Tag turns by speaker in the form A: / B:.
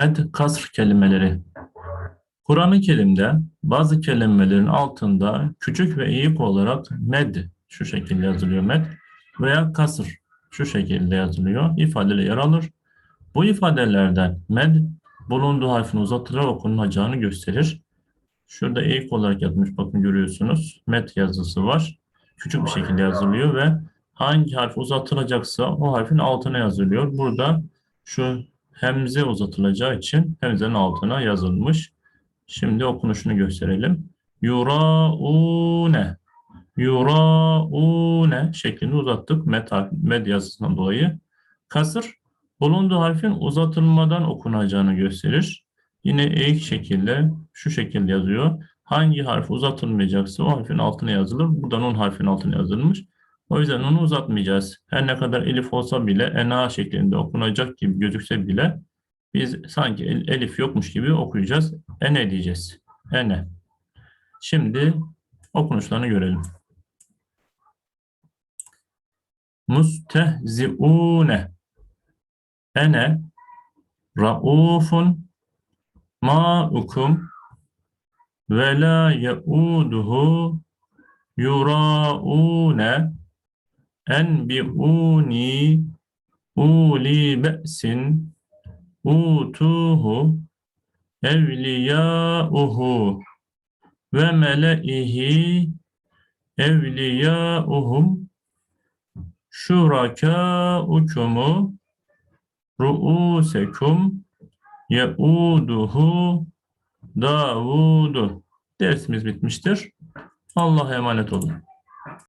A: Med kasr kelimeleri. Kur'an-ı Kerim'de bazı kelimelerin altında küçük ve eğik olarak med şu şekilde yazılıyor med veya kasr şu şekilde yazılıyor ifadeler yer alır. Bu ifadelerden med bulunduğu harfin uzatılarak okunacağını gösterir. Şurada eğik olarak yazmış bakın görüyorsunuz. Med yazısı var. Küçük bir şekilde yazılıyor ve hangi harf uzatılacaksa o harfin altına yazılıyor. Burada şu hemze uzatılacağı için hemzenin altına yazılmış. Şimdi okunuşunu gösterelim. Yuraune. Yuraune şeklinde uzattık med, med yazısından dolayı. Kasır bulunduğu harfin uzatılmadan okunacağını gösterir. Yine eğik şekilde şu şekilde yazıyor. Hangi harf uzatılmayacaksa o harfin altına yazılır. Burada nun harfin altına yazılmış. O yüzden onu uzatmayacağız. Her ne kadar elif olsa bile ena şeklinde okunacak gibi gözükse bile biz sanki el- elif yokmuş gibi okuyacağız. Ene diyeceğiz. Ene. Şimdi okunuşlarını görelim. Mustehziune. Ene raufun ma'ukum ve la yauduhu yuraune enbi'uni uli be'sin utuhu evliyauhu ve meleihi evliyauhum şurakaukumu ruusekum yauduhu Davudu. Dersimiz bitmiştir. Allah'a emanet olun.